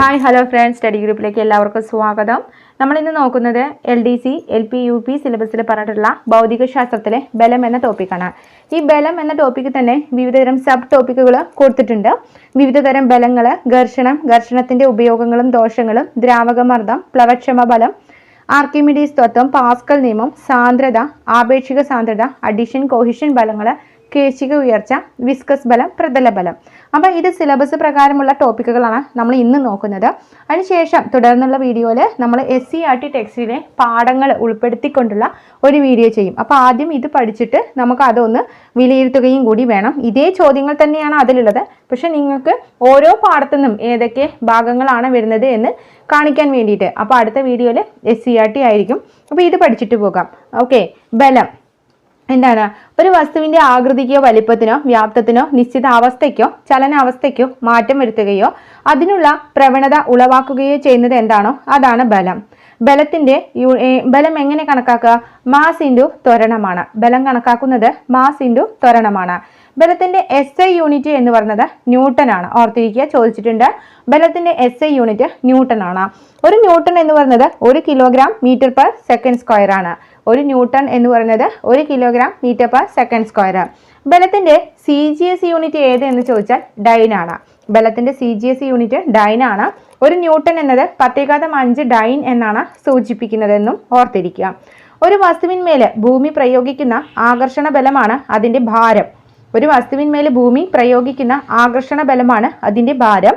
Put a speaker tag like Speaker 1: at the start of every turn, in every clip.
Speaker 1: Hi hello friends. Study ഗ്രൂപ്പിലേക്ക് എല്ലാവർക്കും സ്വാഗതം. നമ്മൾ ഇന്ന് നോക്കുന്നത് L D C L P U P സിലബസിൽ പറഞ്ഞിട്ടുള്ള ഭൗതികശാസ്ത്രത്തിലെ ബലം എന്ന ടോപ്പിക്കാണ് ഈ ബലം എന്ന ടോപ്പിക്ക് തന്നെ വിവിധതരം സബ് ടോപ്പിക്കുകൾ കൊടുത്തിട്ടുണ്ട്. വിവിധതരം ബലങ്ങൾ ഘർഷണം ഘർഷണത്തിന്റെ ഉപയോഗങ്ങളും ദോഷങ്ങളും ദ്രാവകമർദ്ദം പ്ലവക്ഷമ ബലം ആർക്കിമിഡീസ് തത്വം പാസ്കൽ നിയമം സാന്ദ്രത ആപേക്ഷിക സാന്ദ്രത അഡിഷൻ കോഹിഷൻ ബലങ്ങൾ കേശിക ഉയർച്ച വിസ്കസ് ബലം പ്രതല ബലം. അപ്പോൾ ഇത് സിലബസ് പ്രകാരമുള്ള ടോപ്പിക്കുകളാണ് നമ്മൾ ഇന്ന് നോക്കുന്നത്. അതിനുശേഷം തുടർന്നുള്ള വീഡിയോയിൽ നമ്മൾ എസ് സി ആർ ടി ടെക്സ്റ്റിലെ പാഠങ്ങൾ ഉൾപ്പെടുത്തിക്കൊണ്ടുള്ള ഒരു വീഡിയോ ചെയ്യും. അപ്പോൾ ആദ്യം ഇത് പഠിച്ചിട്ട് നമുക്ക് അതൊന്ന് വിലയിരുത്തുകയും കൂടി വേണം. ഇതേ ചോദ്യങ്ങൾ തന്നെയാണ് അതിലുള്ളത്. പക്ഷെ നിങ്ങൾക്ക് ഓരോ പാഠത്തു നിന്നും ഏതൊക്കെ ഭാഗങ്ങളാണ് വരുന്നത് എന്ന് കാണിക്കാൻ വേണ്ടിയിട്ട്. അപ്പോൾ അടുത്ത വീഡിയോയിൽ എസ് സി ആർ ടി ആയിരിക്കും. അപ്പോൾ ഇത് പഠിച്ചിട്ട് പോകാം. ഓക്കെ ബലം. എന്താണ്? ഒരു വസ്തുവിന്റെ ആകൃതിക്കോ വലിപ്പത്തിനോ വ്യാപ്തത്തിനോ നിശ്ചിത അവസ്ഥയ്ക്കോ ചലനാവസ്ഥയ്ക്കോ മാറ്റം വരുത്തുകയോ അതിനുള്ള പ്രവണത ഉളവാക്കുകയോ ചെയ്യുന്നത് എന്താണോ അതാണ് ബലം. ബലത്തിന്റെ ബലം എങ്ങനെ കണക്കാക്കുക? മാസ് ഇൻഡു ത്വരണമാണ്. ബലം കണക്കാക്കുന്നത് മാസ് ഇൻഡു ത്വരണമാണ്. ബലത്തിന്റെ എസ് ഐ യൂണിറ്റ് എന്ന് പറയുന്നത് ന്യൂട്ടൺ ആണ് ഓർത്തിരിക്കുക ചോദിച്ചിട്ടുണ്ട്. ബലത്തിന്റെ എസ് ഐ യൂണിറ്റ് ന്യൂട്ടൺ ആണ് ഒരു ന്യൂട്ടൺ എന്ന് പറയുന്നത് ഒരു kilogram metre per second square ആണ്. ഒരു ന്യൂട്ടൺ എന്ന് പറയുന്നത് ഒരു kilogram metre per second square ബലത്തിന്റെ C G S unit ഏത് എന്ന് ചോദിച്ചാൽ ഡൈൻ ആണ്. ബലത്തിന്റെ C G S unit dyne ആണ്. ഒരു ന്യൂട്ടൺ എന്നത് പത്തേകാതം അഞ്ച് ഡൈൻ എന്നാണ് സൂചിപ്പിക്കുന്നതെന്നും ഓർത്തിരിക്കുക. ഒരു വസ്തുവിന്മേൽ ഭൂമി പ്രയോഗിക്കുന്ന ആകർഷണ ബലമാണ് അതിന്റെ ഭാരം. ഒരു വസ്തുവിന്മേൽ ഭൂമി പ്രയോഗിക്കുന്ന ആകർഷണ ബലമാണ് അതിന്റെ ഭാരം.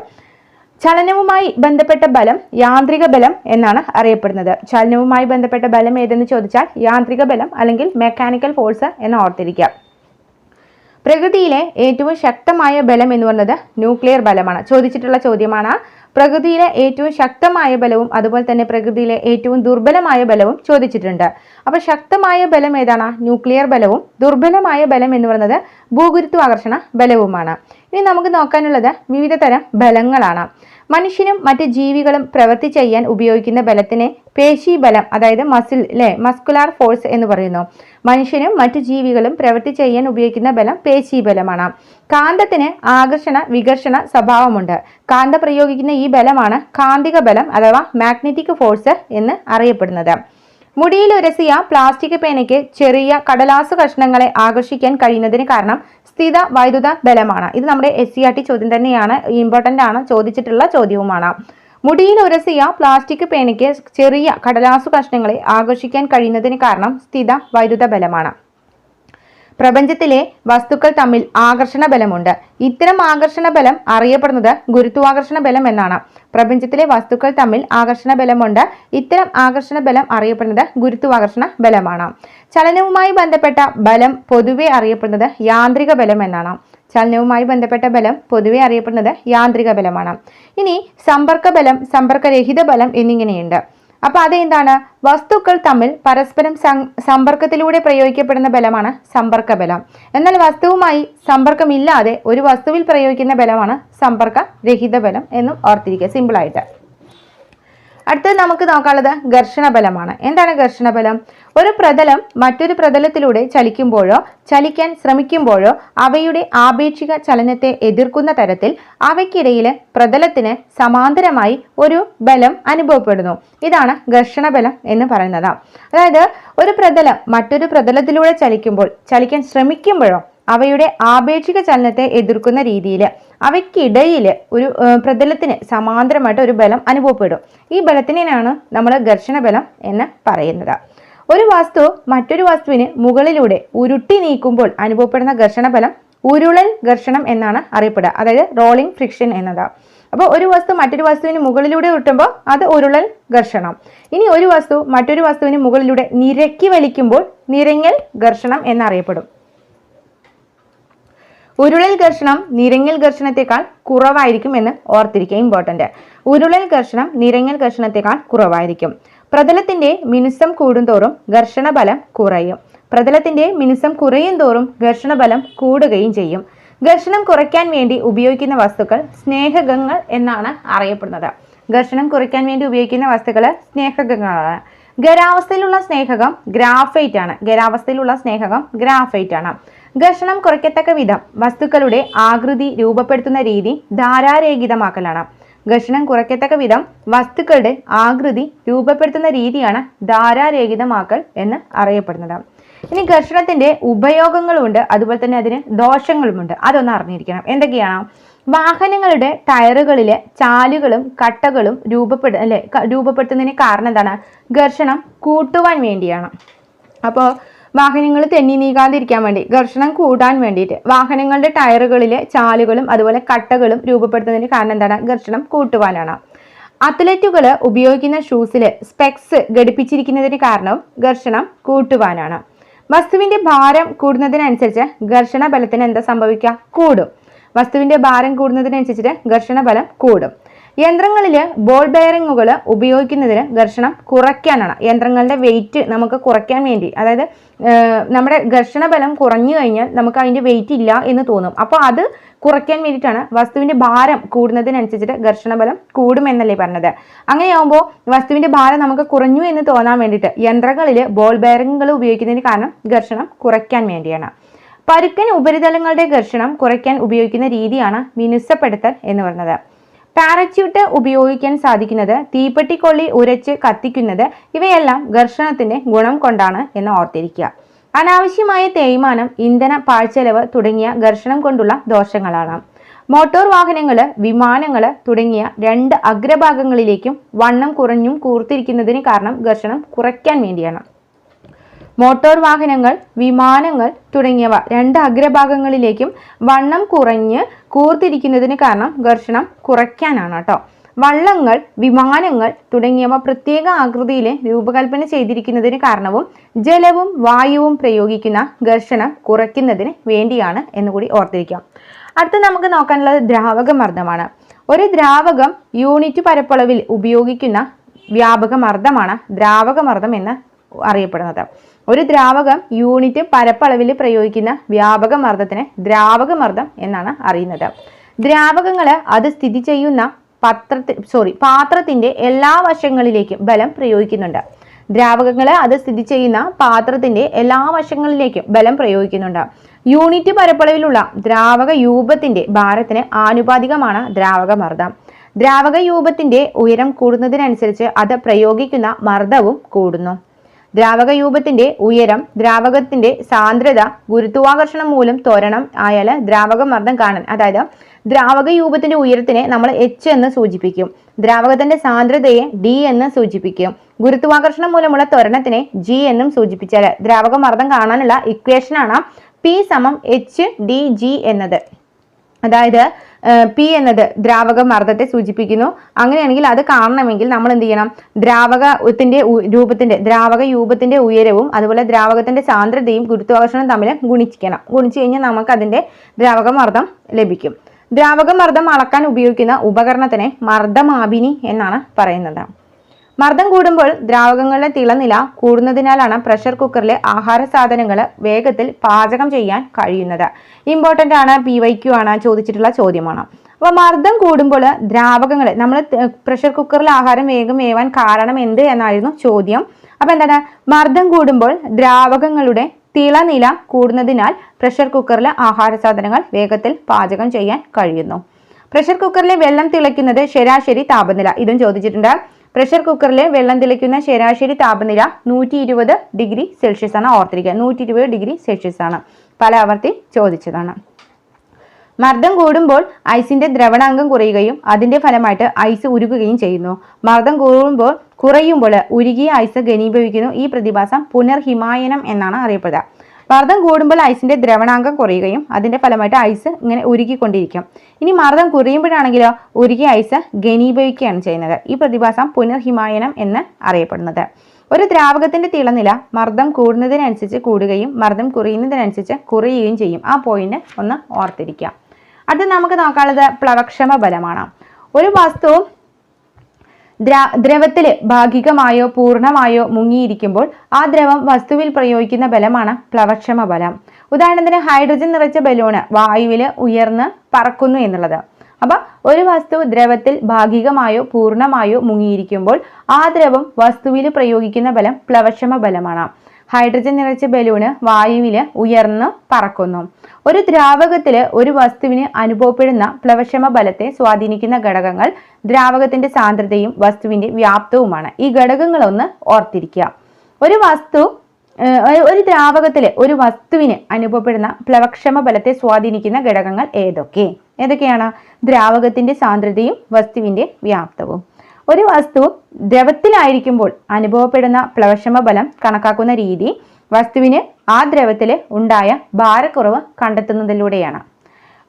Speaker 1: ചലനവുമായി ബന്ധപ്പെട്ട ബലം യാന്ത്രിക ബലം എന്നാണ് അറിയപ്പെടുന്നത്. ചലനവുമായി ബന്ധപ്പെട്ട ബലം ഏതെന്ന് ചോദിച്ചാൽ യാന്ത്രിക ബലം അല്ലെങ്കിൽ മെക്കാനിക്കൽ ഫോഴ്സ് എന്ന് ഓർത്തിരിക്കുക. പ്രകൃതിയിലെ ഏറ്റവും ശക്തമായ ബലം എന്ന് പറയുന്നത് ന്യൂക്ലിയർ ബലമാണ്. ചോദിച്ചിട്ടുള്ള ചോദ്യമാണ്. പ്രകൃതിയിലെ ഏറ്റവും ശക്തമായ ബലവും അതുപോലെ തന്നെ പ്രകൃതിയിലെ ഏറ്റവും ദുർബലമായ ബലവും ചോദിച്ചിട്ടുണ്ട്. അപ്പോൾ ശക്തമായ ബലം ഏതാണ്? ന്യൂക്ലിയർ ബലവും. ദുർബലമായ ബലം എന്ന് പറയുന്നത് ഭൂഗുരുത്വാകർഷണ ബലവുമാണ്. ഇനി നമുക്ക് നോക്കാനുള്ളത് വിവിധ തരം ബലങ്ങളാണ്. മനുഷ്യനും മറ്റ് ജീവികളും പ്രവൃത്തി ചെയ്യാൻ ഉപയോഗിക്കുന്ന ബലത്തിനെ പേശി ബലം അതായത് മസിൽ അല്ലെ മസ്കുലാർ ഫോഴ്സ് എന്ന് പറയുന്നു. മനുഷ്യനും മറ്റ് ജീവികളും പ്രവൃത്തി ചെയ്യാൻ ഉപയോഗിക്കുന്ന ബലം പേശി ബലമാണ് കാന്തത്തിന് ആകർഷണ വികർഷണ സ്വഭാവമുണ്ട്. കാന്ത പ്രയോഗിക്കുന്ന ഈ ബലമാണ് കാന്തിക ബലം അഥവാ മാഗ്നറ്റിക് ഫോഴ്സ് എന്ന് അറിയപ്പെടുന്നത്. മുടിയിൽ ഉരസിയ പ്ലാസ്റ്റിക് പേനയ്ക്ക് ചെറിയ കടലാസ് കഷ്ണങ്ങളെ ആകർഷിക്കാൻ കഴിയുന്നതിന് കാരണം സ്ഥിത വൈദ്യുത ബലമാണ്. ഇത് നമ്മുടെ എസ് സി ആർ ടി ചോദ്യം തന്നെയാണ്. ഇമ്പോർട്ടന്റ് ആണ്. ചോദിച്ചിട്ടുള്ള ചോദ്യവുമാണ്. മുടിയിൽ ഉരസിയ പ്ലാസ്റ്റിക് പേനയ്ക്ക് ചെറിയ കടലാസു കഷ്ണങ്ങളെ ആകർഷിക്കാൻ കഴിയുന്നതിന് കാരണം സ്ഥിത വൈദ്യുത ബലമാണ്. പ്രപഞ്ചത്തിലെ വസ്തുക്കൾ തമ്മിൽ ആകർഷണ ബലമുണ്ട് ഇത്തരം ആകർഷണ ബലം അറിയപ്പെടുന്നത് ഗുരുത്വാകർഷണ ബലം എന്നാണ്. പ്രപഞ്ചത്തിലെ വസ്തുക്കൾ തമ്മിൽ ആകർഷണ ബലമുണ്ട് ഇത്തരം ആകർഷണ ബലം അറിയപ്പെടുന്നത് ഗുരുത്വാകർഷണ ബലമാണ് ചലനവുമായി ബന്ധപ്പെട്ട ബലം പൊതുവെ അറിയപ്പെടുന്നത് യാന്ത്രിക ബലം എന്നാണ്. ചലനവുമായി ബന്ധപ്പെട്ട ബലം പൊതുവെ അറിയപ്പെടുന്നത് യാന്ത്രിക ബലമാണ് ഇനി സമ്പർക്ക ബലം സമ്പർക്കരഹിത ബലം എന്നിങ്ങനെയുണ്ട്. അപ്പൊ അതെന്താണ്? വസ്തുക്കൾ തമ്മിൽ പരസ്പരം സമ്പർക്കത്തിലൂടെ പ്രയോഗിക്കപ്പെടുന്ന ബലമാണ് സമ്പർക്ക ബലം എന്നാൽ വസ്തുവുമായി സമ്പർക്കമില്ലാതെ ഒരു വസ്തുവിൽ പ്രയോഗിക്കുന്ന ബലമാണ് സമ്പർക്ക രഹിത ബലം എന്നും ഓർത്തിരിക്കുക. സിമ്പിളായിട്ട് അടുത്തത് നമുക്ക് നോക്കാനുള്ളത് ഘർഷണ ബലമാണ് എന്താണ് ഘർഷണ ബലം ഒരു പ്രതലം മറ്റൊരു പ്രതലത്തിലൂടെ ചലിക്കുമ്പോഴോ ചലിക്കാൻ ശ്രമിക്കുമ്പോഴോ അവയുടെ ആപേക്ഷിക ചലനത്തെ എതിർക്കുന്ന തരത്തിൽ അവയ്ക്കിടയിൽ പ്രതലത്തിന് സമാന്തരമായി ഒരു ബലം അനുഭവപ്പെടുന്നു. ഇതാണ് ഘർഷണ ബലം എന്ന് പറയുന്നത്. അതായത് ഒരു പ്രതലം മറ്റൊരു പ്രതലത്തിലൂടെ ചലിക്കുമ്പോൾ ചലിക്കാൻ ശ്രമിക്കുമ്പോഴോ അവയുടെ ആപേക്ഷിക ചലനത്തെ എതിർക്കുന്ന രീതിയിൽ അവയ്ക്കിടയിൽ ഒരു പ്രതലത്തിന് സമാന്തരമായിട്ട് ഒരു ബലം അനുഭവപ്പെടും. ഈ ബലത്തിനാണ് നമ്മൾ ഘർഷണ ബലം എന്ന് പറയുന്നത്. ഒരു വസ്തു മറ്റൊരു വസ്തുവിന് മുകളിലൂടെ ഉരുട്ടി നീക്കുമ്പോൾ അനുഭവപ്പെടുന്ന ഘർഷണ ബലം ഉരുളൽ ഘർഷണം എന്നാണ് അറിയപ്പെടുക. അതായത് റോളിംഗ് ഫ്രിക്ഷൻ എന്നത്. അപ്പോൾ ഒരു വസ്തു മറ്റൊരു വസ്തുവിന് മുകളിലൂടെ ഉരുട്ടുമ്പോൾ അത് ഉരുളൽ ഘർഷണം. ഇനി ഒരു വസ്തു മറ്റൊരു വസ്തുവിന് മുകളിലൂടെ നിരക്കി വലിക്കുമ്പോൾ നിരങ്ങൽ ഘർഷണം എന്നറിയപ്പെടും. ഉരുളൽ ഘർഷണം നിരങ്ങൽ ഘർഷണത്തെക്കാൾ കുറവായിരിക്കും എന്ന് ഓർത്തിരിക്കുക ഇമ്പോർട്ടന്റ് ഉരുളൽ ഘർഷണം നിരങ്ങൽ ഘർഷണത്തെക്കാൾ കുറവായിരിക്കും. പ്രതലത്തിന്റെ മിനുസം കൂടുന്തോറും ഘർഷണ ബലം കുറയും. പ്രതലത്തിന്റെ മിനുസം കുറയും തോറും ഘർഷണ ബലം കൂടുകയും ചെയ്യും. ഘർഷണം കുറയ്ക്കാൻ വേണ്ടി ഉപയോഗിക്കുന്ന വസ്തുക്കൾ സ്നേഹകങ്ങൾ എന്നാണ് അറിയപ്പെടുന്നത്. ഘർഷണം കുറയ്ക്കാൻ വേണ്ടി ഉപയോഗിക്കുന്ന വസ്തുക്കൾ സ്നേഹകങ്ങളാണ്. ഖരാവസ്ഥയിലുള്ള സ്നേഹകം ഗ്രാഫൈറ്റ് ആണ്. ഖരാവസ്ഥയിലുള്ള സ്നേഹകം ഗ്രാഫൈറ്റ് ആണ്. ഘർഷണം കുറയ്ക്കത്തക്ക വിധം വസ്തുക്കളുടെ ആകൃതി രൂപപ്പെടുത്തുന്ന രീതി ധാരാരേഖിതമാക്കലാണ്. ഘർഷണം കുറയ്ക്കത്തക്ക വിധം വസ്തുക്കളുടെ ആകൃതി രൂപപ്പെടുത്തുന്ന രീതിയാണ് ധാരാരേഖിതമാക്കൽ എന്ന് അറിയപ്പെടുന്നത്. ഇനി ഘർഷണത്തിന്റെ ഉപയോഗങ്ങളുമുണ്ട് അതുപോലെ തന്നെ അതിന് ദോഷങ്ങളുമുണ്ട്. അതൊന്ന് അറിഞ്ഞിരിക്കണം. എന്തൊക്കെയാണ്? വാഹനങ്ങളുടെ ടയറുകളിലെ ചാലുകളും കട്ടകളും രൂപപ്പെടു അല്ലെ രൂപപ്പെടുത്തുന്നതിന് കാരണം എന്താണ്? ഘർഷണം കൂട്ടുവാൻ വേണ്ടിയാണ്. അപ്പോൾ വാഹനങ്ങൾ തെന്നി നീങ്ങാതിരിക്കാൻ വേണ്ടി ഘർഷണം കൂടാൻ വേണ്ടിയിട്ട് വാഹനങ്ങളുടെ ടയറുകളിലെ ചാലുകളും അതുപോലെ കട്ടകളും രൂപപ്പെടുത്തുന്നതിന് കാരണം എന്താണ്? ഘർഷണം കൂട്ടുവാനാണ്. അത്ലറ്റുകൾ ഉപയോഗിക്കുന്ന ഷൂസിൽ സ്പെക്സ് ഘടിപ്പിച്ചിരിക്കുന്നതിന് കാരണം ഘർഷണം കൂട്ടുവാനാണ്. വസ്തുവിന്റെ ഭാരം കൂടുന്നതിനനുസരിച്ച് ഘർഷണ ബലത്തിന് എന്താ സംഭവിക്കുക? കൂടും. വസ്തുവിന്റെ ഭാരം കൂടുന്നതിനനുസരിച്ചിട്ട് ഘർഷണ ബലം കൂടും. യന്ത്രങ്ങളിൽ ബോൾ ബെയറിങ്ങുകൾ ഉപയോഗിക്കുന്നതിന് ഘർഷണം കുറയ്ക്കാനാണ്. യന്ത്രങ്ങളുടെ വെയിറ്റ് നമുക്ക് കുറയ്ക്കാൻ വേണ്ടി. അതായത് നമ്മുടെ ഘർഷണ ബലം കുറഞ്ഞു കഴിഞ്ഞാൽ നമുക്ക് അതിന്റെ വെയിറ്റ് ഇല്ല എന്ന് തോന്നും. അപ്പോൾ അത് കുറയ്ക്കാൻ വേണ്ടിയിട്ടാണ് വസ്തുവിന്റെ ഭാരം കൂടുന്നതിനനുസരിച്ചിട്ട് ഘർഷണ ബലം കൂടുമെന്നല്ലേ പറഞ്ഞത്. അങ്ങനെയാവുമ്പോൾ വസ്തുവിന്റെ ഭാരം നമുക്ക് കുറഞ്ഞു എന്ന് തോന്നാൻ വേണ്ടിയിട്ട് യന്ത്രങ്ങളിൽ ബോൾ ബെയറിങ്ങുകൾ ഉപയോഗിക്കുന്നതിന് കാരണം ഘർഷണം കുറയ്ക്കാൻ വേണ്ടിയാണ്. പരുക്കൻ ഉപരിതലങ്ങളുടെ ഘർഷണം കുറയ്ക്കാൻ ഉപയോഗിക്കുന്ന രീതിയാണ് മിനുസപ്പെടുത്തൽ എന്ന് പറയുന്നത് പാരച്യൂട്ട് ഉപയോഗിക്കാൻ സാധിക്കുന്നത് തീപ്പെട്ടിക്കൊള്ളി ഉരച്ച് കത്തിക്കുന്നത് ഇവയെല്ലാം ഘർഷണത്തിന്റെ ഗുണം കൊണ്ടാണ് എന്ന് ഓർത്തിരിക്കുക. അനാവശ്യമായ തേയ്മാനം ഇന്ധന പാഴ്ചെലവ് തുടങ്ങിയ ഘർഷണം കൊണ്ടുള്ള ദോഷങ്ങളാണ്. മോട്ടോർ വാഹനങ്ങൾ വിമാനങ്ങൾ തുടങ്ങിയ രണ്ട് അഗ്രഭാഗങ്ങളിലേക്കും വണ്ണം കുറഞ്ഞും കൂർത്തിരിക്കുന്നതിന് കാരണം ഘർഷണം കുറയ്ക്കാൻ വേണ്ടിയാണ്. മോട്ടോർ വാഹനങ്ങൾ വിമാനങ്ങൾ തുടങ്ങിയവ രണ്ട് അഗ്രഭാഗങ്ങളിലേക്കും വണ്ണം കുറഞ്ഞ് കൂർത്തിരിക്കുന്നതിന് കാരണം ഘർഷണം കുറയ്ക്കാനാണ് കേട്ടോ. വള്ളങ്ങൾ വിമാനങ്ങൾ തുടങ്ങിയവ പ്രത്യേക ആകൃതിയിൽ രൂപകൽപ്പന ചെയ്തിരിക്കുന്നതിന് കാരണവും ജലവും വായുവും പ്രയോഗിക്കുന്ന ഘർഷണം കുറയ്ക്കുന്നതിന് വേണ്ടിയാണ് എന്ന് കൂടി ഓർത്തിരിക്കാം. അടുത്ത നമുക്ക് നോക്കാനുള്ളത് ദ്രാവക മർദ്ദമാണ് ഒരു ദ്രാവകം യൂണിറ്റ് പരപ്പളവിൽ ഉപയോഗിക്കുന്ന വ്യാപക മർദ്ദമാണ് ദ്രാവക മർദ്ദം എന്ന് അറിയപ്പെടുന്നത്. ഒരു ദ്രാവകം യൂണിറ്റ് പരപ്പളവിൽ പ്രയോഗിക്കുന്ന വ്യാപക മർദ്ദത്തിന് ദ്രാവക മർദ്ദം എന്നാണ് അറിയുന്നത്. ദ്രാവകങ്ങൾ അത് സ്ഥിതി ചെയ്യുന്ന പത്രത്തി സോറി പാത്രത്തിന്റെ എല്ലാ വശങ്ങളിലേക്കും ബലം പ്രയോഗിക്കുന്നുണ്ട്. ദ്രാവകങ്ങൾ അത് സ്ഥിതി ചെയ്യുന്ന പാത്രത്തിന്റെ എല്ലാ വശങ്ങളിലേക്കും ബലം പ്രയോഗിക്കുന്നുണ്ട്. യൂണിറ്റ് പരപ്പളവിലുള്ള ദ്രാവക യൂപത്തിന്റെ ഭാരത്തിന് ആനുപാതികമാണ് ദ്രാവക മർദ്ദം. ദ്രാവക യൂപത്തിന്റെ ഉയരം കൂടുന്നതിനനുസരിച്ച് അത് പ്രയോഗിക്കുന്ന മർദ്ദവും കൂടുന്നു. ദ്രാവക യൂപത്തിന്റെ ഉയരം ദ്രാവകത്തിന്റെ സാന്ദ്രത ഗുരുത്വാകർഷണം മൂലം ത്വരണം ആയാൽ ദ്രാവക മർദ്ദം കാണാൻ അതായത് ദ്രാവകയൂപത്തിന്റെ ഉയരത്തിനെ നമ്മൾ എച്ച് എന്ന് സൂചിപ്പിക്കും. ദ്രാവകത്തിന്റെ സാന്ദ്രതയെ ഡി എന്ന് സൂചിപ്പിക്കും. ഗുരുത്വാകർഷണം മൂലമുള്ള ത്വരണത്തിനെ ജി എന്നും സൂചിപ്പിച്ചാൽ ദ്രാവക മർദ്ദം കാണാനുള്ള ഇക്വേഷനാണ് പി സമം എച്ച് ഡി ജി എന്നത്. അതായത് പി എന്നത് ദ്രാവക മർദ്ദത്തെ സൂചിപ്പിക്കുന്നു. അങ്ങനെയാണെങ്കിൽ അത് കാണണമെങ്കിൽ നമ്മൾ എന്ത് ചെയ്യണം? ദ്രാവകത്തിന്റെ രൂപത്തിന്റെ ദ്രാവക രൂപത്തിന്റെ ഉയരവും അതുപോലെ ദ്രാവകത്തിന്റെ സാന്ദ്രതയും ഗുരുത്വാകർഷണം തമ്മിൽ ഗുണിക്കണം. ഗുണിച്ചു കഴിഞ്ഞാൽ നമുക്ക് അതിന്റെ ദ്രാവക മർദ്ദം ലഭിക്കും. ദ്രാവക മർദ്ദം അളക്കാൻ ഉപയോഗിക്കുന്ന ഉപകരണത്തിനെ മർദ്ദമാപിനി എന്നാണ് പറയുന്നത്. മർദ്ദം കൂടുമ്പോൾ ദ്രാവകങ്ങളുടെ തിളനില കൂടുന്നതിനാലാണ് പ്രഷർ കുക്കറിലെ ആഹാര സാധനങ്ങൾ വേഗത്തിൽ പാചകം ചെയ്യാൻ കഴിയുന്നത്. ഇമ്പോർട്ടന്റ് ആണ് പി വൈ ക്യു ആണ് ചോദിച്ചിട്ടുള്ള ചോദ്യമാണ്. അപ്പോൾ മർദ്ദം കൂടുമ്പോൾ ദ്രാവകങ്ങൾ നമ്മൾ പ്രഷർ കുക്കറിൽ ആഹാരം വേഗം വേവാൻ കാരണം എന്ത് എന്നായിരുന്നു ചോദ്യം. അപ്പോൾ എന്താണ്? മർദ്ദം കൂടുമ്പോൾ ദ്രാവകങ്ങളുടെ തിളനില കൂടുന്നതിനാൽ പ്രഷർ കുക്കറിലെ ആഹാര സാധനങ്ങൾ വേഗത്തിൽ പാചകം ചെയ്യാൻ കഴിയുന്നു. പ്രഷർ കുക്കറിലെ വെള്ളം തിളയ്ക്കുന്നത് ശരാശരി താപനില ഇതും ചോദിച്ചിട്ടുണ്ട്. പ്രഷർ കുക്കറിൽ വെള്ളം തിളയ്ക്കുന്ന ശരാശരി താപനില നൂറ്റി ഇരുപത് ഡിഗ്രി സെൽഷ്യസ് ആണ്. ഓർത്തിരിക്കുക നൂറ്റി ഇരുപത് ഡിഗ്രി സെൽഷ്യസ് ആണ്. പല ആവർത്തി ചോദിച്ചതാണ്. മർദ്ദം കൂടുമ്പോൾ ഐസിന്റെ ദ്രവണാംഗം കുറയുകയും അതിന്റെ ഫലമായിട്ട് ഐസ് ഉരുകുകയും ചെയ്യുന്നു. മർദ്ദം കൂടുമ്പോൾ കുറയുമ്പോൾ ഉരുകിയ ഐസ് ഘനീഭവിക്കുന്നു ഈ പ്രതിഭാസം പുനർഹിമായനം എന്നാണ് അറിയപ്പെടുക. മർദ്ദം കൂടുമ്പോൾ ഐസിന്റെ ദ്രവണാംഗം കുറയുകയും അതിന്റെ ഫലമായിട്ട് ഐസ് ഇങ്ങനെ ഉരുകിക്കൊണ്ടിരിക്കും. ഇനി മർദ്ദം കുറയുമ്പോഴാണെങ്കിലോ ഉരുകിയ ഐസ് ഘനീഭവിക്കുകയാണ് ചെയ്യുന്നത്. ഈ പ്രതിഭാസം പുനർഹിമായനം എന്ന് അറിയപ്പെടുന്നത്. ഒരു ദ്രാവകത്തിന്റെ തിളനില മർദ്ദം കൂടുന്നതിനനുസരിച്ച് കൂടുകയും മർദ്ദം കുറയുന്നതിനനുസരിച്ച് കുറയുകയും ചെയ്യും. ആ പോയിന്റ് ഒന്ന് ഓർത്തിരിക്കുക. അടുത്ത് നമുക്ക് നോക്കാനുള്ളത് പ്ലവക്ഷമ ബലമാണ്. ഒരു വസ്തു ദ്രവത്തിൽ ഭാഗികമായോ പൂർണമായോ മുങ്ങിയിരിക്കുമ്പോൾ ആ ദ്രവം വസ്തുവിൽ പ്രയോഗിക്കുന്ന ബലമാണ് പ്ലവക്ഷമ ബലം. ഉദാഹരണത്തിന് ഹൈഡ്രജൻ നിറച്ച ബലൂണ് വായുവിൽ ഉയർന്ന് പറക്കുന്നു എന്നുള്ളത്. അപ്പൊ ഒരു വസ്തു ദ്രവത്തിൽ ഭാഗികമായോ പൂർണമായോ മുങ്ങിയിരിക്കുമ്പോൾ ആ ദ്രവം വസ്തുവിൽ പ്രയോഗിക്കുന്ന ബലം പ്ലവക്ഷമ ബലമാണ്. ഹൈഡ്രജൻ നിറച്ച ബലൂണ് വായുവിൽ ഉയർന്ന് പറക്കുന്നു. ഒരു ദ്രാവകത്തിൽ ഒരു വസ്തുവിന് അനുഭവപ്പെടുന്ന പ്ലവക്ഷമ ബലത്തെ സ്വാധീനിക്കുന്ന ഘടകങ്ങൾ ദ്രാവകത്തിന്റെ സാന്ദ്രതയും വസ്തുവിന്റെ വ്യാപ്തവുമാണ്. ഈ ഘടകങ്ങളൊന്ന് ഓർത്തിരിക്കുക. ഒരു വസ്തു ഒരു ദ്രാവകത്തിലെ ഒരു വസ്തുവിന് അനുഭവപ്പെടുന്ന പ്ലവക്ഷമ ബലത്തെ സ്വാധീനിക്കുന്ന ഘടകങ്ങൾ ഏതൊക്കെ? ഏതൊക്കെയാണ്? ദ്രാവകത്തിന്റെ സാന്ദ്രതയും വസ്തുവിന്റെ വ്യാപ്തവും. ഒരു വസ്തു ദ്രവത്തിലായിരിക്കുമ്പോൾ അനുഭവപ്പെടുന്ന പ്ലവക്ഷമ ബലം കണക്കാക്കുന്ന രീതി വസ്തുവിന് ആ ദ്രവത്തിൽ ഉണ്ടായ ഭാരക്കുറവ് കണ്ടെത്തുന്നതിലൂടെയാണ്.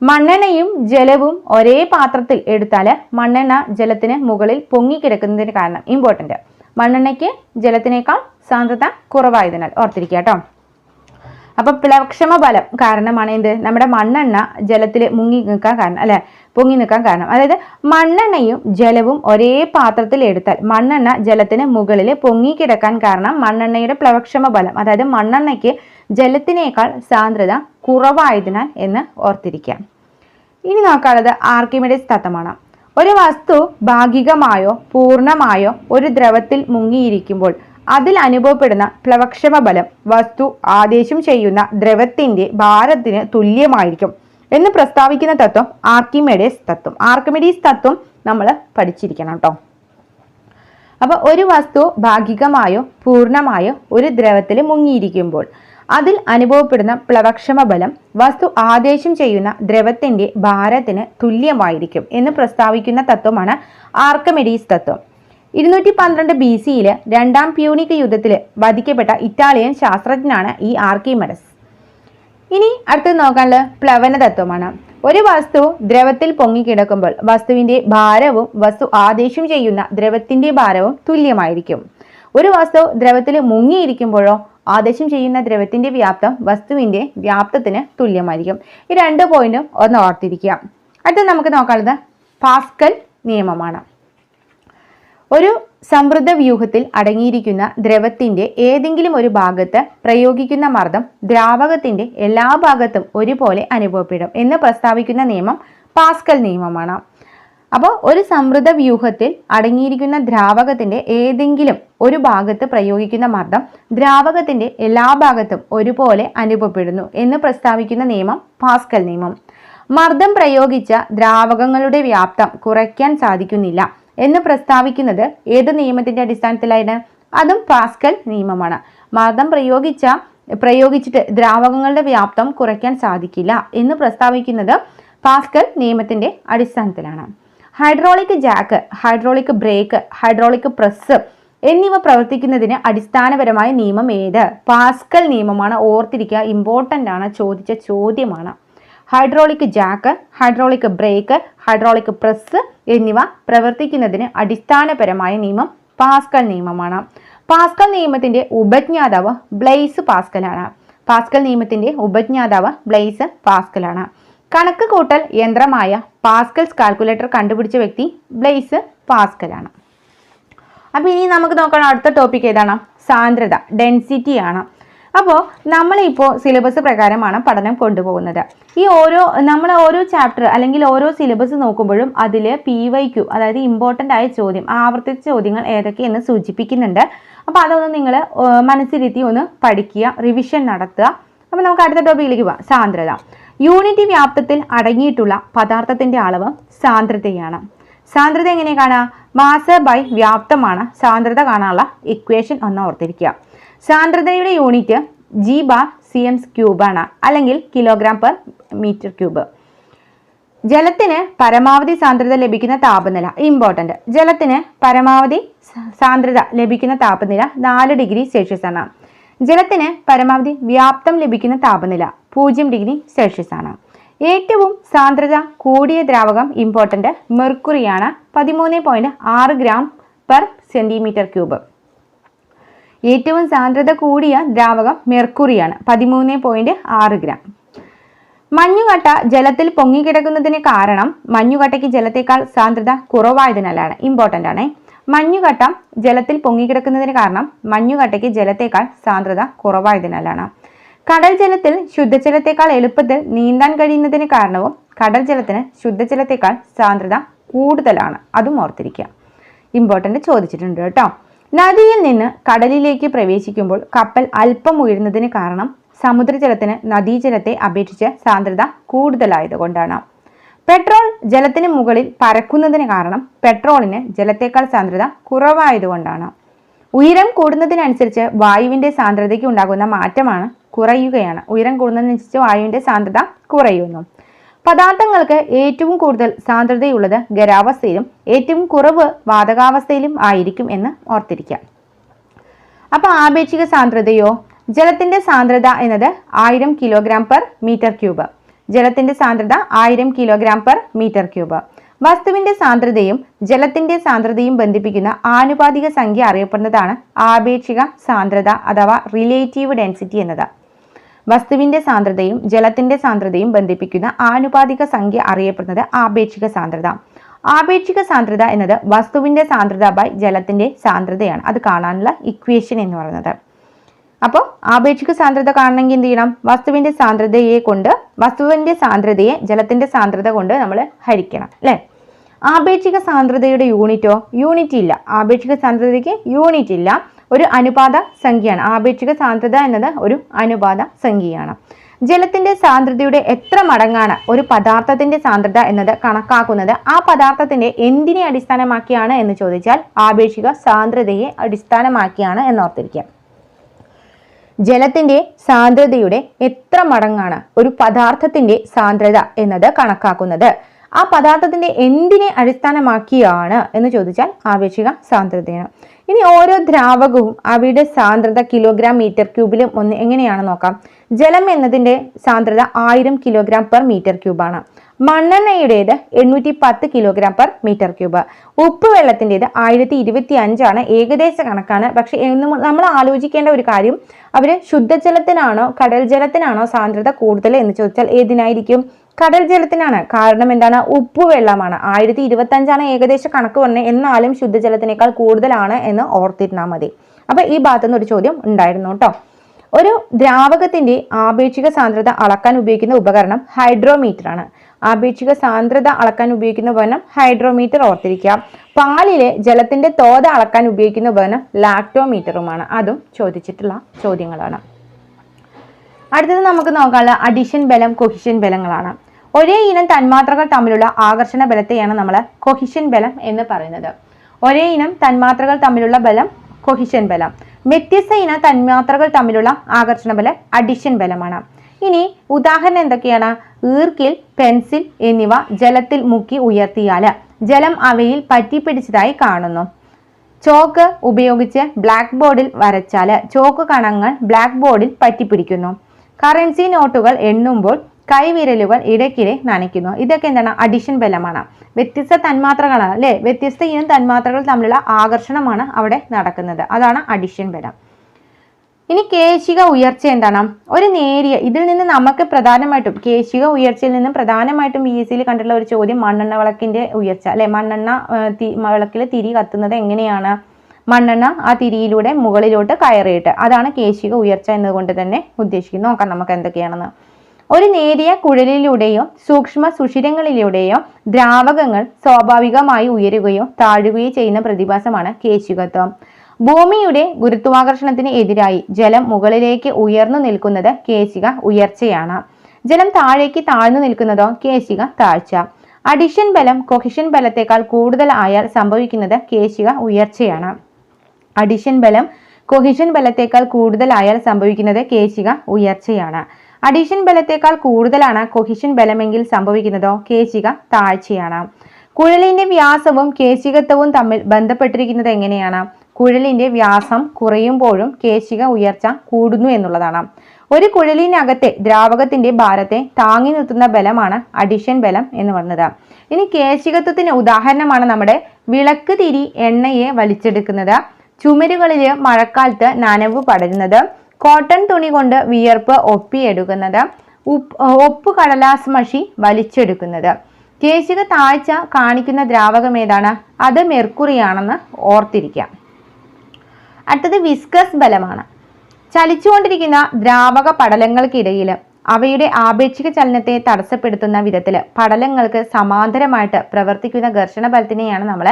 Speaker 1: മണ്ണെണ്ണയും ജലവും ഒരേ പാത്രത്തിൽ എടുത്താൽ മണ്ണെണ്ണ ജലത്തിന് മുകളിൽ പൊങ്ങിക്കിടക്കുന്നതിന് കാരണം ഇമ്പോർട്ടന്റ് മണ്ണെണ്ണയ്ക്ക് ജലത്തിനേക്കാൾ സാന്ദ്രത കുറവായതിനാൽ ഓർത്തിരിക്കുക കേട്ടോ. അപ്പൊ പ്ലവക്ഷമ ബലം കാരണമാണ് എന്ത്? നമ്മുടെ മണ്ണെണ്ണ ജലത്തിൽ മുങ്ങി നിൽക്കാൻ കാരണം അല്ലെ? പൊങ്ങി നിൽക്കാൻ കാരണം. അതായത് മണ്ണെണ്ണയും ജലവും ഒരേ പാത്രത്തിൽ എടുത്താൽ മണ്ണെണ്ണ ജലത്തിന് മുകളിൽ പൊങ്ങി കിടക്കാൻ കാരണം മണ്ണെണ്ണയുടെ പ്ലവക്ഷമ ബലം അതായത് മണ്ണെണ്ണയ്ക്ക് ജലത്തിനേക്കാൾ സാന്ദ്രത കുറവായതിനാൽ എന്ന് ഓർത്തിരിക്കാം. ഇനി നോക്കാനുള്ളത് ആർക്കിമിഡിസ് തത്വമാണ്. ഒരു വസ്തു ഭാഗികമായോ പൂർണമായോ ഒരു ദ്രവത്തിൽ മുങ്ങിയിരിക്കുമ്പോൾ അതിൽ അനുഭവപ്പെടുന്ന പ്ലവക്ഷമ ബലം വസ്തു ആദേശം ചെയ്യുന്ന ദ്രവത്തിന്റെ ഭാരത്തിന് തുല്യമായിരിക്കും. എന്ന് പ്രസ്താവിക്കുന്ന തത്വം ആർക്കിമെഡീസ് തത്വം. ആർക്കിമെഡീസ് തത്വം നമ്മൾ പഠിച്ചിരിക്കണം കേട്ടോ അപ്പോൾ ഒരു വസ്തു ഭാഗികമായോ പൂർണമായോ ഒരു ദ്രവത്തിൽ മുങ്ങിയിരിക്കുമ്പോൾ അതിൽ അനുഭവപ്പെടുന്ന പ്ലവക്ഷമ ബലം വസ്തു ആദേശം ചെയ്യുന്ന ദ്രവത്തിന്റെ ഭാരത്തിന് തുല്യമായിരിക്കും എന്ന് പ്രസ്താവിക്കുന്ന തത്വമാണ് ആർക്കമെഡീസ് തത്വം. ഇരുന്നൂറ്റി പന്ത്രണ്ട് ബി സിയിൽ രണ്ടാം പ്യൂണിക് യുദ്ധത്തിൽ വധിക്കപ്പെട്ട ഇറ്റാലിയൻ ശാസ്ത്രജ്ഞനാണ് ഈ ആർക്കിമെഡസ്. ഇനി അടുത്തത് നോക്കാനുള്ള പ്ലവന തത്വമാണ്. ഒരു വസ്തു ദ്രവത്തിൽ പൊങ്ങിക്കിടക്കുമ്പോൾ വസ്തുവിന്റെ ഭാരവും വസ്തു ആദേശം ചെയ്യുന്ന ദ്രവത്തിന്റെ ഭാരവും തുല്യമായിരിക്കും. ഒരു വസ്തു ദ്രവത്തിൽ മുങ്ങിയിരിക്കുമ്പോഴോ ആദേശം ചെയ്യുന്ന ദ്രവത്തിന്റെ വ്യാപ്തം വസ്തുവിന്റെ വ്യാപ്തത്തിന് തുല്യമായിരിക്കും. ഈ രണ്ട് പോയിന്റും ഒന്ന് ഓർത്തിരിക്കുക. അടുത്ത നമുക്ക് നോക്കാനുള്ളത് പാസ്കൽ നിയമമാണ്. ഒരു സമൃദ്ധ വ്യൂഹത്തിൽ അടങ്ങിയിരിക്കുന്ന ദ്രവത്തിന്റെ ഏതെങ്കിലും ഒരു ഭാഗത്ത് പ്രയോഗിക്കുന്ന മർദ്ദം ദ്രാവകത്തിന്റെ എല്ലാ ഭാഗത്തും ഒരുപോലെ അനുഭവപ്പെടും എന്ന് പ്രസ്താവിക്കുന്ന നിയമം പാസ്കൽ നിയമമാണ്. അപ്പോൾ ഒരു സമൃദ്ധ വ്യൂഹത്തിൽ അടങ്ങിയിരിക്കുന്ന ദ്രാവകത്തിന്റെ ഏതെങ്കിലും ഒരു ഭാഗത്ത് പ്രയോഗിക്കുന്ന മർദ്ദം ദ്രാവകത്തിന്റെ എല്ലാ ഭാഗത്തും ഒരുപോലെ അനുഭവപ്പെടുന്നു എന്ന് പ്രസ്താവിക്കുന്ന നിയമം പാസ്കൽ നിയമം. മർദ്ദം പ്രയോഗിച്ച ദ്രാവകങ്ങളുടെ വ്യാപ്തം കുറയ്ക്കാൻ സാധിക്കുന്നില്ല. എന്ന് പ്രസ്താവിക്കുന്നത് ഏത് നിയമത്തിന്റെ അടിസ്ഥാനത്തിലാണ് അതും പാസ്കൽ നിയമമാണ്. മർദ്ദം പ്രയോഗിച്ച പ്രയോഗിച്ചിട്ട് ദ്രാവകങ്ങളുടെ വ്യാപ്തം കുറയ്ക്കാൻ സാധിക്കില്ല എന്ന് പ്രസ്താവിക്കുന്നത് പാസ്കൽ നിയമത്തിന്റെ അടിസ്ഥാനത്തിലാണ്. Hydraulic jack hydraulic brake hydraulic press എന്നിവ പ്രവർത്തിക്കുന്നതിന് അടിസ്ഥാനപരമായ നിയമം ഏത്? പാസ്കൽ നിയമമാണ് ഓർത്തിരിക്കുക ഇമ്പോർട്ടന്റ് ആണ് ചോദിച്ച ചോദ്യമാണ്. Hydraulic jack hydraulic brake hydraulic press എന്നിവ പ്രവർത്തിക്കുന്നതിന് അടിസ്ഥാനപരമായ നിയമം പാസ്കൽ നിയമമാണ്. പാസ്കൽ നിയമത്തിന്റെ ഉപജ്ഞാതാവ് ബ്ലെയ്സ് പാസ്കലാണ്. പാസ്കൽ നിയമത്തിന്റെ ഉപജ്ഞാതാവ് ബ്ലെയ്സ് പാസ്കലാണ്. കണക്ക് കൂട്ടൽ യന്ത്രമായ പാസ്കൽസ് കാൽക്കുലേറ്റർ കണ്ടുപിടിച്ച വ്യക്തി ബ്ലെയ്സ് പാസ്കലാണ്. അപ്പോൾ ഇനി നമുക്ക് നോക്കണം അടുത്ത ടോപ്പിക് ഏതാണ്? സാന്ദ്രത ഡെൻസിറ്റി ആണ്. അപ്പോൾ നമ്മളിപ്പോൾ സിലബസ് പ്രകാരമാണ് പഠനം കൊണ്ടുപോകുന്നത്. ഈ ഓരോ നമ്മൾ ഓരോ ചാപ്റ്റർ അല്ലെങ്കിൽ ഓരോ സിലബസ് നോക്കുമ്പോഴും അതിൽ പി വൈ ക്യു അതായത് ഇമ്പോർട്ടന്റ് ആയ ചോദ്യം ആവർത്തിച്ച ചോദ്യങ്ങൾ ഏതൊക്കെയെന്ന് സൂചിപ്പിക്കുന്നുണ്ട്. അപ്പോൾ അതൊന്ന് നിങ്ങൾ മനസ്സിരുത്തി ഒന്ന് പഠിക്കുക റിവിഷൻ നടത്തുക. അപ്പോൾ നമുക്ക് അടുത്ത ടോപ്പിക്കിലേക്ക് പോവാം സാന്ദ്രത. യൂണിറ്റി വ്യാപ്തത്തിൽ അടങ്ങിയിട്ടുള്ള പദാർത്ഥത്തിന്റെ അളവ് സാന്ദ്രതയാണ്. സാന്ദ്രത എങ്ങനെ കാണാം മാസ് ബൈ വ്യാപ്തമാണ് സാന്ദ്രത കാണാനുള്ള ഇക്വേഷൻ ഒന്ന് ഓർത്തിരിക്കുക. സാന്ദ്രതയുടെ unit G bar C M ക്യൂബാണ് അല്ലെങ്കിൽ കിലോഗ്രാം പെർ മീറ്റർ ക്യൂബ് ജലത്തിന് പരമാവധി സാന്ദ്രത ലഭിക്കുന്ന താപനില ഇമ്പോർട്ടന്റ് ജലത്തിന് പരമാവധി സാന്ദ്രത ലഭിക്കുന്ന താപനില നാല് ഡിഗ്രി സെൽഷ്യസ് ആണ്. ജലത്തിന് പരമാവധി വ്യാപ്തം ലഭിക്കുന്ന താപനില പൂജ്യം ഡിഗ്രി സെൽഷ്യസ് ആണ്. ഏറ്റവും സാന്ദ്രത കൂടിയ ദ്രാവകം ഇമ്പോർട്ടന്റ് മെർക്കുറിയാണ് പതിമൂന്ന് പോയിന്റ് ആറ് ഗ്രാം പെർ സെന്റിമീറ്റർ ക്യൂബ് ഏറ്റവും സാന്ദ്രത കൂടിയ ദ്രാവകം മെർക്കുറിയാണ് പതിമൂന്ന് പോയിന്റ് ആറ് ഗ്രാം മഞ്ഞുകട്ട ജലത്തിൽ പൊങ്ങിക്കിടക്കുന്നതിന് കാരണം മഞ്ഞുകട്ടയ്ക്ക് ജലത്തേക്കാൾ സാന്ദ്രത കുറവായതിനാലാണ് ഇമ്പോർട്ടന്റ് ആണ്. മഞ്ഞുകട്ട ജലത്തിൽ പൊങ്ങിക്കിടക്കുന്നതിന് കാരണം മഞ്ഞുകട്ടയ്ക്ക് ജലത്തേക്കാൾ സാന്ദ്രത കുറവായതിനാലാണ്. കടൽ ജലത്തിൽ ശുദ്ധജലത്തേക്കാൾ എളുപ്പത്തിൽ നീന്താൻ കഴിയുന്നതിന് കാരണവും കടൽ ജലത്തിന് ശുദ്ധജലത്തേക്കാൾ സാന്ദ്രത കൂടുതലാണ് അതും ഓർത്തിരിക്കുക. ഇമ്പോർട്ടന്റ് ചോദിച്ചിട്ടുണ്ട് കേട്ടോ. നദിയിൽ നിന്ന് കടലിലേക്ക് പ്രവേശിക്കുമ്പോൾ കപ്പൽ അല്പം ഉയരുന്നതിന് കാരണം സമുദ്രജലത്തിന് നദീജലത്തെ അപേക്ഷിച്ച് സാന്ദ്രത കൂടുതലായതുകൊണ്ടാണ്. പെട്രോൾ ജലത്തിന് മുകളിൽ പരക്കുന്നതിന് കാരണം പെട്രോളിന് ജലത്തേക്കാൾ സാന്ദ്രത കുറവായതുകൊണ്ടാണ്. ഉയരം കൂടുന്നതിനനുസരിച്ച് വായുവിന്റെ സാന്ദ്രതയ്ക്ക് ഉണ്ടാകുന്ന മാറ്റമാണ് കുറയുകയാണ്. ഉയരം കൂടുന്നതിനനുസരിച്ച് വായുവിന്റെ സാന്ദ്രത കുറയുന്നു. പദാർത്ഥങ്ങൾക്ക് ഏറ്റവും കൂടുതൽ സാന്ദ്രതയുള്ളത് ഖരാവസ്ഥയിലും ഏറ്റവും കുറവ് വാതകാവസ്ഥയിലും ആയിരിക്കും എന്ന് ഓർത്തിരിക്കുക അപ്പൊ ആപേക്ഷിക സാന്ദ്രതയോ? ജലത്തിന്റെ സാന്ദ്രത എന്നത് ആയിരം കിലോഗ്രാം പെർ മീറ്റർ ക്യൂബ് ജലത്തിന്റെ സാന്ദ്രത ആയിരം കിലോഗ്രാം പെർ മീറ്റർ ക്യൂബ് വസ്തുവിന്റെ സാന്ദ്രതയും ജലത്തിന്റെ സാന്ദ്രതയും ബന്ധിപ്പിക്കുന്ന ആനുപാതിക സംഖ്യ അറിയപ്പെടുന്നതാണ് ആപേക്ഷിക സാന്ദ്രത അഥവാ റിലേറ്റീവ് ഡെൻസിറ്റി എന്നത്. വസ്തുവിന്റെ സാന്ദ്രതയും ജലത്തിന്റെ സാന്ദ്രതയും ബന്ധിപ്പിക്കുന്ന ആനുപാതിക സംഖ്യ അറിയപ്പെടുന്നത് ആപേക്ഷിക സാന്ദ്രത. ആപേക്ഷിക സാന്ദ്രത എന്നത് വസ്തുവിന്റെ സാന്ദ്രത ബൈ ജലത്തിന്റെ സാന്ദ്രതയാണ്. അത് കാണാനുള്ള ഇക്വേഷൻ എന്ന് പറയുന്നത്. അപ്പോൾ ആപേക്ഷിക സാന്ദ്രത കാണണമെങ്കിൽ എന്ത് ചെയ്യണം? വസ്തുവിന്റെ സാന്ദ്രതയെ കൊണ്ട് വസ്തുവിന്റെ സാന്ദ്രതയെ ജലത്തിന്റെ സാന്ദ്രത കൊണ്ട് നമ്മൾ ഹരിക്കണം അല്ലേ? ആപേക്ഷിക സാന്ദ്രതയുടെ യൂണിറ്റോ? യൂണിറ്റ് ഇല്ല ആപേക്ഷിക സാന്ദ്രതയ്ക്ക് യൂണിറ്റ് ഇല്ല ഒരു അനുപാത സംഖ്യയാണ്. ആപേക്ഷിക സാന്ദ്രത എന്നത് ഒരു അനുപാത സംഖ്യയാണ്. ജലത്തിന്റെ സാന്ദ്രതയുടെ എത്ര മടങ്ങാണ് ഒരു പദാർത്ഥത്തിന്റെ സാന്ദ്രത എന്നത് കണക്കാക്കുന്നത്? ആ പദാർത്ഥത്തിന്റെ എന്തിനെ അടിസ്ഥാനമാക്കിയാണ് എന്ന് ചോദിച്ചാൽ ആപേക്ഷിക സാന്ദ്രതയെ അടിസ്ഥാനമാക്കിയാണ് എന്നോർത്തിരിക്കുക. ജലത്തിന്റെ സാന്ദ്രതയുടെ എത്ര മടങ്ങാണ് ഒരു പദാർത്ഥത്തിന്റെ സാന്ദ്രത എന്നത് കണക്കാക്കുന്നത്? ആ പദാർത്ഥത്തിന്റെ എന്തിനെ അടിസ്ഥാനമാക്കിയാണ് എന്ന് ചോദിച്ചാൽ ആപേക്ഷിക സാന്ദ്രതയാണ്. ഇനി ഓരോ ദ്രാവകവും അവയുടെ സാന്ദ്രത കിലോഗ്രാം മീറ്റർ ക്യൂബിലും ഒന്ന് എങ്ങനെയാണ് നോക്കാം? ജലം എന്നതിന്റെ സാന്ദ്രത ആയിരം കിലോഗ്രാം പെർ മീറ്റർ ക്യൂബാണ് മണ്ണെണ്ണയുടേത് എണ്ണൂറ്റി പത്ത് കിലോഗ്രാം പെർ മീറ്റർ ക്യൂബ് ഉപ്പ് വെള്ളത്തിന്റെത് ആയിരത്തി ഇരുപത്തി അഞ്ചാണ് ഏകദേശ കണക്കാണ്. പക്ഷെ നമ്മൾ ആലോചിക്കേണ്ട ഒരു കാര്യം അവർ ശുദ്ധജലത്തിനാണോ കടൽ ജലത്തിനാണോ സാന്ദ്രത കൂടുതൽ എന്ന് ചോദിച്ചാൽ ഏതിനായിരിക്കും? കടൽ ജലത്തിനാണ്. കാരണം എന്താണ്? ഉപ്പുവെള്ളമാണ് ആയിരത്തി ഇരുപത്തി അഞ്ചാണ് ഏകദേശ കണക്ക് പറഞ്ഞത് എന്നാലും ശുദ്ധജലത്തിനേക്കാൾ കൂടുതലാണ് എന്ന് ഓർത്തിരുന്നാൽ മതി. അപ്പൊ ഈ ഭാഗത്തുനിന്ന് ഒരു ചോദ്യം ഉണ്ടായിരുന്നു കേട്ടോ. ഒരു ദ്രാവകത്തിന്റെ ആപേക്ഷിക സാന്ദ്രത അളക്കാൻ ഉപയോഗിക്കുന്ന ഉപകരണം ഹൈഡ്രോമീറ്റർ ആണ് ആപേക്ഷിക സാന്ദ്രത അളക്കാൻ ഉപയോഗിക്കുന്ന ഉപകരണം ഹൈഡ്രോമീറ്റർ ഓർത്തിരിക്കുക. പാലിലെ ജലത്തിന്റെ തോത് അളക്കാൻ ഉപയോഗിക്കുന്ന ഉപകരണം ലാക്ടോമീറ്ററുമാണ്. അതും ചോദിച്ചിട്ടുള്ള ചോദ്യങ്ങളാണ്. അടുത്തത് നമുക്ക് നോക്കാനുള്ള അഡിഷൻ ബലം കൊഹിഷൻ ബലങ്ങളാണ്. ഒരേ ഇനം തന്മാത്രകൾ തമ്മിലുള്ള ആകർഷണ ബലത്തെയാണ് നമ്മൾ കൊഹിഷൻ ബലം എന്ന് പറയുന്നത്. ഒരേ ഇനം തന്മാത്രകൾ തമ്മിലുള്ള ബലം കൊഹിഷൻ ബലം. വ്യത്യസ്ത ഇന തന്മാത്രകൾ തമ്മിലുള്ള ആകർഷണ ബലം അഡിഷൻ ബലമാണ്. ഇനി ഉദാഹരണം എന്തൊക്കെയാണ്? ഈർക്കിൽ പെൻസിൽ എന്നിവ ജലത്തിൽ മുക്കി ഉയർത്തിയാൽ ജലം അവയിൽ പറ്റിപ്പിടിച്ചതായി കാണുന്നു. ചോക്ക് ഉപയോഗിച്ച് ബ്ലാക്ക് ബോർഡിൽ വരച്ചാൽ ചോക്ക് കണങ്ങൾ ബ്ലാക്ക് ബോർഡിൽ പറ്റിപ്പിടിക്കുന്നു. കറൻസി നോട്ടുകൾ എണ്ണുമ്പോൾ കൈവിരലുകൾ ഇടയ്ക്കിടെ നനയ്ക്കുന്നു. ഇതൊക്കെ എന്താണ്? അഡിഷൻ ബലമാണ്. വ്യത്യസ്ത തന്മാത്രകളാണ് അല്ലെ? വ്യത്യസ്ത ഇനം തന്മാത്രകൾ തമ്മിലുള്ള ആകർഷണമാണ് അവിടെ നടക്കുന്നത്. അതാണ് അഡിഷൻ ബലം. ഇനി കേശിക ഉയർച്ച എന്താണ്? ഒരു നേരിയ ഇതിൽ നിന്ന് നമുക്ക് പ്രധാനമായിട്ടും കേശിക ഉയർച്ചയിൽ നിന്നും പ്രധാനമായിട്ടും ബി എസ് സിയിൽ കണ്ടിട്ടുള്ള ഒരു ചോദ്യം മണ്ണെണ്ണ വിളക്കിന്റെ ഉയർച്ച. അല്ലെ? മണ്ണെണ്ണ വിളക്കിൽ തിരി കത്തുന്നത് എങ്ങനെയാണ്? മണ്ണെണ്ണ ആ തിരിയിലൂടെ മുകളിലോട്ട് കയറിയിട്ട്. അതാണ് കേശിക ഉയർച്ച എന്നതുകൊണ്ട് തന്നെ ഉദ്ദേശിക്കുന്നത്. നോക്കാം നമുക്ക് എന്തൊക്കെയാണെന്ന്. ഒരു നേരിയ കുഴലിലൂടെയോ സൂക്ഷ്മ സുഷിരങ്ങളിലൂടെയോ ദ്രാവകങ്ങൾ സ്വാഭാവികമായി ഉയരുകയോ താഴുകയോ ചെയ്യുന്ന പ്രതിഭാസമാണ് കേശികത്വം. ഭൂമിയുടെ ഗുരുത്വാകർഷണത്തിന് എതിരായി ജലം മുകളിലേക്ക് ഉയർന്നു നിൽക്കുന്നത് കേശിക ഉയർച്ചയാണ്. ജലം താഴേക്ക് താഴ്ന്നു നിൽക്കുന്നതോ കേശിക താഴ്ച. അഡിഷൻ ബലം കൊഹിഷൻ ബലത്തെക്കാൾ കൂടുതൽ ആയാൽ സംഭവിക്കുന്നത് കേശിക ഉയർച്ചയാണ്. അഡിഷൻ ബലം കൊഹിഷൻ ബലത്തേക്കാൾ കൂടുതലായാൽ സംഭവിക്കുന്നത് കേശിക ഉയർച്ചയാണ്. അഡീഷൻ ബലത്തേക്കാൾ കൂടുതലാണ് കൊഹിഷൻ ബലമെങ്കിൽ സംഭവിക്കുന്നതോ. കേശിക താഴ്ചയാണ്. കുഴലിന്റെ വ്യാസവും കേശികത്വവും തമ്മിൽ ബന്ധപ്പെട്ടിരിക്കുന്നത് എങ്ങനെയാണ്? കുഴലിന്റെ വ്യാസം കുറയുമ്പോഴും കേശിക ഉയർച്ച കൂടുന്നു എന്നുള്ളതാണ്. ഒരു കുഴലിനകത്തെ ദ്രാവകത്തിന്റെ ഭാരത്തെ താങ്ങി നിർത്തുന്ന ബലമാണ് അഡിഷൻ ബലം എന്ന് പറയുന്നത്. ഇനി കേശികത്വത്തിന് ഉദാഹരണമാണ് നമ്മുടെ വിളക്ക് തിരി എണ്ണയെ വലിച്ചെടുക്കുന്നത്. ചുമരുകളിൽ മഴക്കാലത്ത് നനവ് പടരുന്നത്. കോട്ടൺ തുണി കൊണ്ട് വിയർപ്പ് ഒപ്പിയെടുക്കുന്നത് ഒപ്പ് കടലാസ് മഷി വലിച്ചെടുക്കുന്നത്. കേശിക താഴ്ച കാണിക്കുന്ന ദ്രാവകം ഏതാണ്? അത് മെർക്കുറിയാണെന്ന് ഓർത്തിരിക്കാം. അടുത്തത് വിസ്കസ് ബലമാണ്. ചലിച്ചുകൊണ്ടിരിക്കുന്ന ദ്രാവക പടലങ്ങൾക്കിടയിൽ അവയുടെ ആപേക്ഷിക ചലനത്തെ തടസ്സപ്പെടുത്തുന്ന വിധത്തിൽ പടലങ്ങൾക്ക് സമാന്തരമായിട്ട് പ്രവർത്തിക്കുന്ന ഘർഷണ ബലത്തിനെയാണ് നമ്മൾ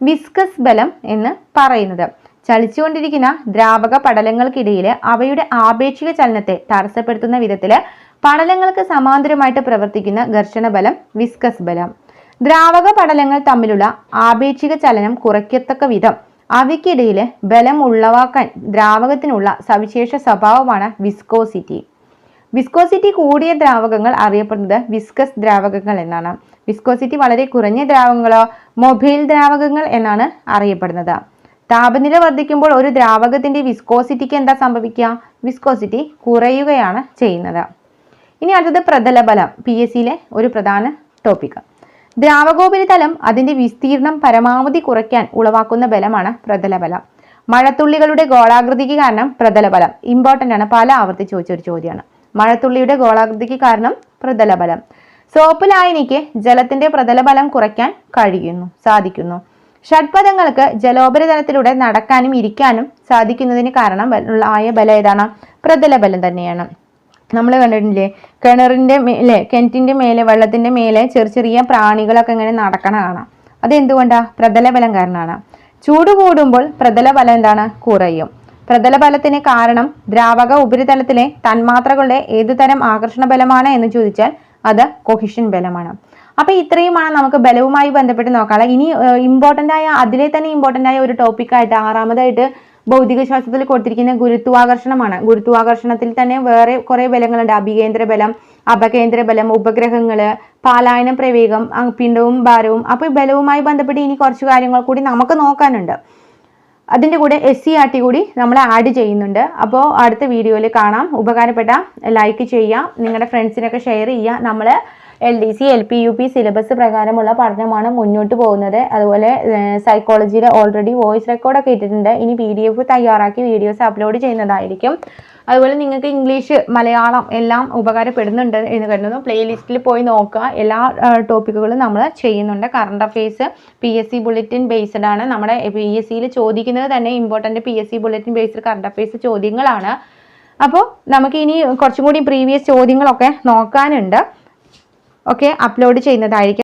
Speaker 1: വിസ്കസ് ബലം എന്ന് പറയുന്നത്. ചലിച്ചുകൊണ്ടിരിക്കുന്ന ദ്രാവക പടലങ്ങൾക്കിടയിൽ അവയുടെ ആപേക്ഷിക ചലനത്തെ തടസ്സപ്പെടുത്തുന്ന വിധത്തിൽ പടലങ്ങൾക്ക് സമാന്തരമായിട്ട് പ്രവർത്തിക്കുന്ന ഘർഷണ ബലം വിസ്കസ് ബലം. ദ്രാവക പടലങ്ങൾ തമ്മിലുള്ള ആപേക്ഷിക ചലനം കുറയ്ക്കത്തക്ക വിധം അവയ്ക്കിടയിൽ ബലം ഉളവാക്കാൻ ദ്രാവകത്തിനുള്ള സവിശേഷ സ്വഭാവമാണ് വിസ്കോസിറ്റി വിസ്കോസിറ്റി കൂടിയ ദ്രാവകങ്ങൾ അറിയപ്പെടുന്നത് വിസ്കസ് ദ്രാവകങ്ങൾ എന്നാണ്. വിസ്കോസിറ്റി വളരെ കുറഞ്ഞ ദ്രാവകങ്ങളോ മൊബൈൽ ദ്രാവകങ്ങൾ എന്നാണ് അറിയപ്പെടുന്നത്. താപനില വർദ്ധിക്കുമ്പോൾ ഒരു ദ്രാവകത്തിന്റെ വിസ്കോസിറ്റിക്ക് എന്താ സംഭവിക്കുക? വിസ്കോസിറ്റി കുറയുകയാണ് ചെയ്യുന്നത്. ഇനി അടുത്തത് പ്രതലബലം പി എസ് സിയിലെ ഒരു പ്രധാന ടോപ്പിക് ദ്രാവകോപരിതലം അതിന്റെ വിസ്തീർണം പരമാവധി കുറയ്ക്കാൻ ഉളവാക്കുന്ന ബലമാണ് പ്രതലബലം. മഴത്തുള്ളികളുടെ ഗോളാകൃതിക്ക് കാരണം പ്രതലബലം. ഇമ്പോർട്ടന്റ് ആണ്. പല ആവർത്തി ചോദിച്ച ഒരു ചോദ്യമാണ്. മഴത്തുള്ളിയുടെ ഗോളാകൃതിക്ക് കാരണം പ്രതലബലം. സോപ്പ് ലായനിക്ക് ജലത്തിന്റെ പ്രതലബലം കുറയ്ക്കാൻ കഴിയുന്നു സാധിക്കുന്നു. ഷഡ്പദങ്ങൾക്ക് ജലോപരിതലത്തിലൂടെ നടക്കാനും ഇരിക്കാനും സാധിക്കുന്നതിന് കാരണം ആയ ബലം ഏതാണ്? പ്രതലബലം തന്നെയാണ്. നമ്മൾ കണ്ടിട്ടില്ലേ? കിണറിന്റെ മേലെ കിണറ്റിന്റെ മേലെ വെള്ളത്തിന്റെ മേലെ ചെറിയ ചെറിയ പ്രാണികളൊക്കെ ഇങ്ങനെ നടക്കണ കാണാം. അതെന്തുകൊണ്ടാ? പ്രതലബലം കാരണമാണ് ചൂട് കൂടുമ്പോൾ പ്രതലബലം എന്താണ്? കുറയും. പ്രതലബലത്തിന് കാരണം ദ്രാവക ഉപരിതലത്തിലെ തന്മാത്രകളുടെ ഏതുതരം ആകർഷണ ബലമാണ് എന്ന് ചോദിച്ചാൽ അത് കൊഹിഷൻ ബലമാണ്. അപ്പൊ ഇത്രയുമാണ് നമുക്ക് ബലവുമായി ബന്ധപ്പെട്ട് നോക്കാനുള്ളത്. ഇനി ഇമ്പോർട്ടന്റ് ആയ അതിലെ തന്നെ ഇമ്പോർട്ടന്റ് ആയ ഒരു ടോപ്പിക്കായിട്ട് ആറാമതായിട്ട് ഭൗതികശാസ്ത്രത്തിൽ കൊടുത്തിരിക്കുന്ന ഗുരുത്വാകർഷണമാണ്. ഗുരുത്വാകർഷണത്തിൽ തന്നെ വേറെ കുറേ ബലങ്ങളുണ്ട്. അഭികേന്ദ്ര ബലം അപകേന്ദ്ര ബലം ഉപഗ്രഹങ്ങൾ പാലായന പ്രവേഗം പിണ്ടവും ഭാരവും. അപ്പോൾ ബലവുമായി ബന്ധപ്പെട്ട് ഇനി കുറച്ച് കാര്യങ്ങൾ കൂടി നമുക്ക് നോക്കാനുണ്ട്. അതിന്റെ കൂടെ എസ് സി ആർ ടി കൂടി നമ്മൾ ആഡ് ചെയ്യുന്നുണ്ട്. അപ്പോൾ അടുത്ത വീഡിയോയിൽ കാണാം. ഉപകാരപ്പെട്ട ലൈക്ക് ചെയ്യുക. നിങ്ങളുടെ ഫ്രണ്ട്സിനൊക്കെ ഷെയർ ചെയ്യുക. നമ്മൾ L D C L P U P syllabus പ്രകാരമുള്ള പഠനമാണ് മുന്നോട്ട് പോകുന്നത്. അതുപോലെ സൈക്കോളജിയിൽ ഓൾറെഡി വോയിസ് റെക്കോർഡൊക്കെ ഇട്ടിട്ടുണ്ട്. ഇനി പി ഡി എഫ് തയ്യാറാക്കി വീഡിയോസ് അപ്ലോഡ് ചെയ്യുന്നതായിരിക്കും. അതുപോലെ നിങ്ങൾക്ക് ഇംഗ്ലീഷ് മലയാളം എല്ലാം ഉപകാരപ്പെടുന്നുണ്ട് എന്ന് കരുതുന്നു. പ്ലേലിസ്റ്റിൽ പോയി നോക്കുക. എല്ലാ ടോപ്പിക്കുകളും നമ്മൾ ചെയ്യുന്നുണ്ട്. Current affairs P S C bulletin based ആണ്. നമ്മുടെ പി എസ് സിയിൽ ചോദിക്കുന്നത് തന്നെ important P S C bulletin based current affairs ചോദ്യങ്ങളാണ്. അപ്പോൾ നമുക്ക് ഇനി കുറച്ചും കൂടി പ്രീവിയസ് ചോദ്യങ്ങളൊക്കെ നോക്കാനുണ്ട്. ഒക്കെ അപ്ലോഡ് ചെയ്യുന്നതായിരിക്കും.